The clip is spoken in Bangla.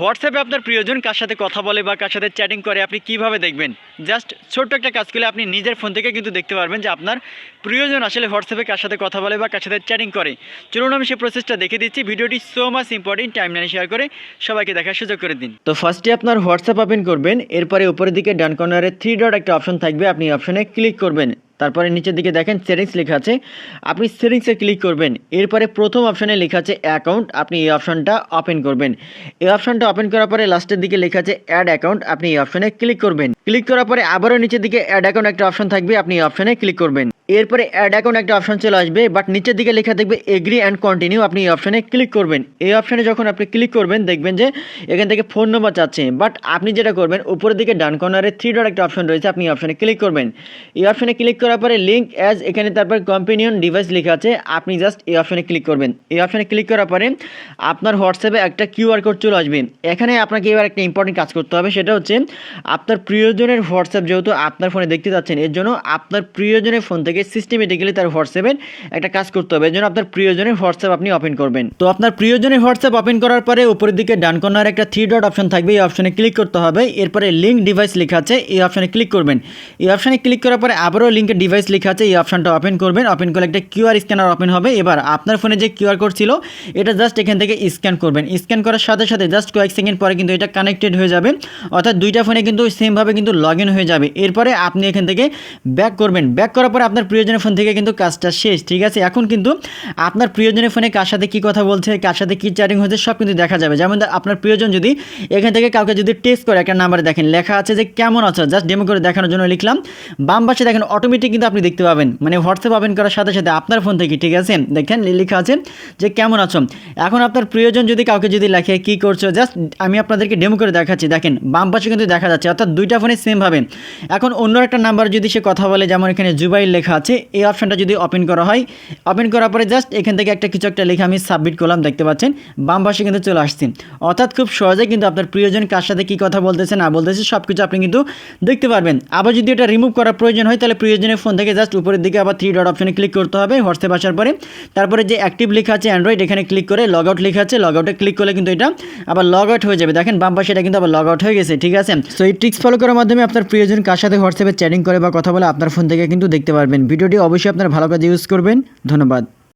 হোয়াটসঅ্যাপে আপনার প্রিয়জন কার সাথে কথা বলে বা কার সাথে চ্যাটিং করে, আপনি কীভাবে দেখবেন? জাস্ট ছোট্ট একটা কাজ করলে আপনি নিজের ফোন থেকে কিন্তু দেখতে পারবেন যে আপনার প্রিয়জন আসলে হোয়াটসঅ্যাপে কার সাথে কথা বলে বা কার সাথে চ্যাটিং করে। চলুন আমি সেই প্রসেসটা দেখে দিচ্ছি। ভিডিওটি সো মাচ ইম্পর্টেন্ট টাইম লাইনে শেয়ার করে সবাইকে দেখার সুযোগ করে দিন। তো ফার্স্টে আপনার হোয়াটসঅ্যাপ ওপেন করবেন, এরপরে উপরের দিকে ডান কর্নারে থ্রি ডট একটা অপশন থাকবে। আপনি অপশনে ক্লিক করবেন। তারপরে নিচের দিকে দেখেন সেটিংস লেখা আছে। আপনি সেটিংসে ক্লিক করবেন। এরপরে প্রথম অপশানে লেখা আছে অ্যাকাউন্ট। আপনি এই অপশানটা ওপেন করবেন। এই অপশানটা ওপেন করার পরে লাস্টের দিকে লেখা আছে অ্যাড অ্যাকাউন্ট। আপনি এই অপশানে ক্লিক করবেন। ক্লিক করার পরে আবারও নিচের দিকে অ্যাড অ্যাকাউন্ট একটা অপশান থাকবে। আপনি এই অপশানে ক্লিক করবেন। এরপরে অ্যাড অ্যাকাউন্ট একটা অপশন চলে আসবে বাট নিচের দিকে লেখা দেখবে এগ্রি অ্যান্ড কন্টিনিউ আপনি এই অপশানে ক্লিক করবেন। এই অপশানে যখন আপনি ক্লিক করবেন, দেখবেন যে এখান থেকে ফোন নম্বর চাচ্ছে। বাট আপনি যেটা করবেন, উপরের দিকে ডান কর্নারে থ্রি ডট একটা অপশন রয়েছে, আপনি অপশনে ক্লিক করবেন। এই অপশনে ক্লিক করার পরে লিঙ্ক অ্যাজ এখানে তারপর কম্পিনিয়ন ডিভাইস লেখা আছে, আপনি জাস্ট এই অপশনে ক্লিক করবেন। এই অপশনে ক্লিক করার পরে আপনার হোয়াটসঅ্যাপে একটা কিউআর কোড চলে আসবে। এখানে আপনাকে এবার একটা ইম্পর্টেন্ট কাজ করতে হবে, সেটা হচ্ছে আপনার প্রিয়জনের হোয়াটসঅ্যাপ যেহেতু আপনার ফোনে দেখতে যাচ্ছেন এর জন্য আপনার প্রিয়জনের ফোন থেকে সিস্টেমেটিক্যালি তার হোয়াটসঅ্যাপের একটা কাজ করতে হবে। জন্য আপনার প্রিয়জনের হোয়াটসঅ্যাপ আপনি ওপেন করবেন। তো আপনার প্রিয়জনের হোয়াটসঅ্যাপ ওপেন করার পরে উপরের দিকে ডান কর্নার একটা থ্রি ডট অপশন থাকবে। এই অপশনে ক্লিক করতে হবে। এরপরে লিঙ্ক ডিভাইস লেখা আছে। এই অপশনে ক্লিক করবেন। এই অপশনে ক্লিক করার পরে আবারও লিঙ্কের ডিভাইস লেখা আছে। এই অপশনটা ওপেন করবেন। ওপেন করলে একটা কিউআর স্ক্যানার ওপেন হবে। এবার আপনার ফোনে যে কিউআর কোড ছিল, এটা জাস্ট এখান থেকে স্ক্যান করবেন। স্ক্যান করার সাথে সাথে জাস্ট কয়েক সেকেন্ড পরে কিন্তু এটা কানেক্টেড হয়ে যাবে। অর্থাৎ দুইটা ফোনে কিন্তু সেমভাবে কিন্তু লগ হয়ে যাবে। এরপরে আপনি এখান থেকে ব্যাক করবেন। ব্যাক করার পরে আপনার প্রিয়জনের ফোন থেকে কিন্তু কাজটা শেষ, ঠিক আছে? এখন কিন্তু আপনার প্রিয়জনের ফোনে কার সাথে কী কথা বলছে, কার সাথে কী চ্যাটিং হচ্ছে, সব কিন্তু দেখা যাবে। যেমন আপনার প্রিয়জন যদি এখান থেকে কাউকে যদি টেস্ট করে, একটা নাম্বারে দেখেন, লেখা আছে যে, কেমন আছো? জাস্ট ডেমো করে দেখানোর জন্য লিখলাম। বাম পাশে দেখেন অটোমেটিক কিন্তু আপনি দেখতে পাবেন। মানে হোয়াটসঅ্যাপ ওপেন করার সাথে সাথে আপনার ফোন থেকে, ঠিক আছে? দেখেন লেখা আছে যে, কেমন আছো? এখন আপনার প্রিয়জন যদি কাউকে যদি লেখে, কী করছ? জাস্ট আমি আপনাদেরকে ডেমো করে দেখাচ্ছি। দেখেন, বাম পাশে কিন্তু দেখা যাচ্ছে, অর্থাৎ দুইটা ফোনে সেমভাবে এখন অন্য একটা নাম্বার যদি সে কথা বলে, যেমন এখানে জুবাইল লেখা আছে। এই অপশনটা যদি ওপেন করা হয় ওপেন করার পরে জাস্ট এখান থেকে একটা কিছু একটা লেখা আমি সাবমিট করলাম, দেখতে পাচ্ছেন। বাম পাশে কিন্তু চলে আসছে। অর্থাৎ খুব সহজে কিন্তু আপনার প্রিয়জন কার সাথে কী কথা বলতেছে, না বলতেছে সব কিছু আপনি কিন্তু দেখতে পারবেন। আবার যদি এটা রিমুভ করার প্রয়োজন হয়, তাহলে প্রিয়জনের ফোন থেকে জাস্ট উপরের দিকে আবার থ্রি ডট অপশানে ক্লিক করতে হবে, হোয়াটসঅ্যাপ আসার পরে। তারপরে যে অ্যাক্টিভ লেখা আছে অ্যান্ড্রয়েড এখানে ক্লিক করে লগ আউট লেখা আছে লগ আউটে ক্লিক করলে কিন্তু এটা আবার লগ আউট হয়ে যাবে। দেখেন, বাম পাশে এটা কিন্তু আবার লগ আউট হয়ে গেছে, ঠিক আছে? সো এই ট্রিক্স ফলো করার মাধ্যমে আপনার প্রিয়জন কার সাথে হোয়াটসঅ্যাপে চ্যাটিং করে বা কথা বলে, আপনার ফোন থেকে কিন্তু দেখতে পারবেন। ভিডিওটি অবশ্যই আপনারা ভালো কাজে ইউজ করবেন। ধন্যবাদ।